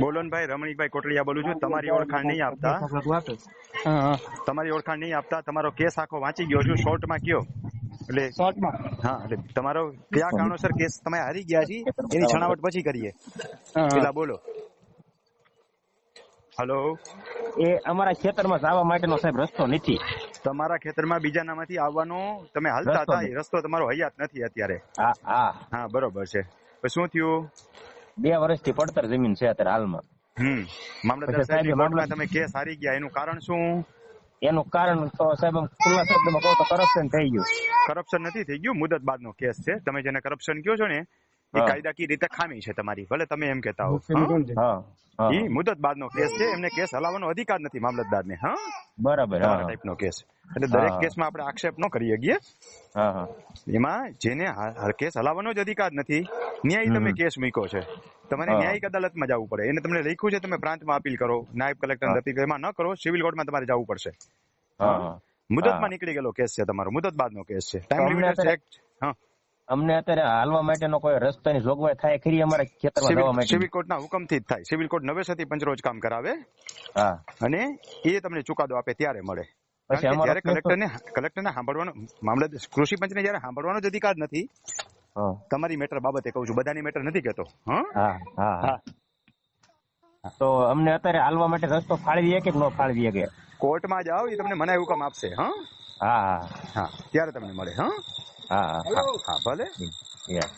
બોલો ને રમણીકભાઈ કોટડિયા બોલું છું. તમારી ઓળખાણ નહીં આપતા. હા હા તમારી ઓળખાણ નહીં આપતા. તમારો કેસ આખો વાંચી ગયો છું. શોર્ટમાં કયો? એટલે શોર્ટમાં? હા એટલે તમારો કયા કારણોસર કેસ તમે હારી ગયા છે? એની છણાવટ પછી કરીએ. પેલા બોલો. હલો? એ અમારા ખેતરમાં જવા માટેનો સાહેબ રસ્તો નથી. તમારા ખેતરમાં બીજાનામાંથી આવવાનો તમે હાલતા હતા. એ રસ્તો તમારો હયાત નથી અત્યારે. હા હા. હા બરોબર છે. શું થયું? બે વર્ષથી પડતર જમીન છે અત્યારે હાલમાં. હમ. મામલતદાર સાહેબ, કોર્ટમાં તમે કેસ હારી ગયા. એનું કારણ શું? એનું કારણ તો સાહેબ ખુલ્લા શબ્દમાં કહું તો કરપ્શન થઈ ગયું. કરપ્શન નથી થઈ ગયું? મુદત બાદનો કેસ છે. તમે જેને કરપ્શન કહો છો ને એ કાયદાકીય રીતે ખામી છે તમારી. ભલે તમે એમ કહેતા હો. હા? હા. હા મુદત બાદનો કેસ છે. એમને કેસ હલાવવાનો અધિકાર નથી મામલતદારને હા? બરાબર ટાઈપનો કેસ. એટલે દરેક. કેસમાં આપણે આક્ષેપ ન કરી શકીએ હા હા. એમાં જેને કેસ હલાવવાનો જ અધિકાર નથી ન્યાય તમે કેસ મૂક્યો છે. તમારે. ન્યાયિક અદાલતમાં જવું પડે. એને તમને લખ્યું છે તમે પ્રાંતમાં અપીલ કરો. નાયબ કલેક્ટર અપીલ એમાં ન કરો સિવિલ કોર્ટમાં તમારે જવું પડશે. મુદતમાં નીકળી ગયેલો કેસ છે તમારો. મુદત બાદનો કેસ છે. ટાઈમ લિમિટ એક્ટ હા. અમને અત્યારે હાલવા માટેનો કોઈ રસ્તાની જોગવાઈ થાય ખરી અમારા ખેતરમાં જવા માટે સિવિલ કોર્ટના હુકમથી જ થાય. સિવિલ કોર્ટ નવેસરથી પંચરોજ કામ કરાવે. હા. અને એ તમને ચુકાદો આપે ત્યારે મળે. જ્યારે કલેક્ટરને કલેક્ટરને સાંભળવાનો મામલત કૃષિ પંચને જ્યારે સાંભળવાનો જ અધિકાર નથી તમારી મેટર બાબતે કહું છું. બધાની મેટર નથી કહેતો. હા? હા હા હા. તો અમને અત્યારે હાલવા માટે રસ્તો ફાળવી દે કે ન ફાળવી કે? કોર્ટમાં જાઓ એ તમને મનાઈ હુકમ આપશે હા? હા હા. હા ત્યારે તમને મળે હા? હા હા ભલે. Yeah.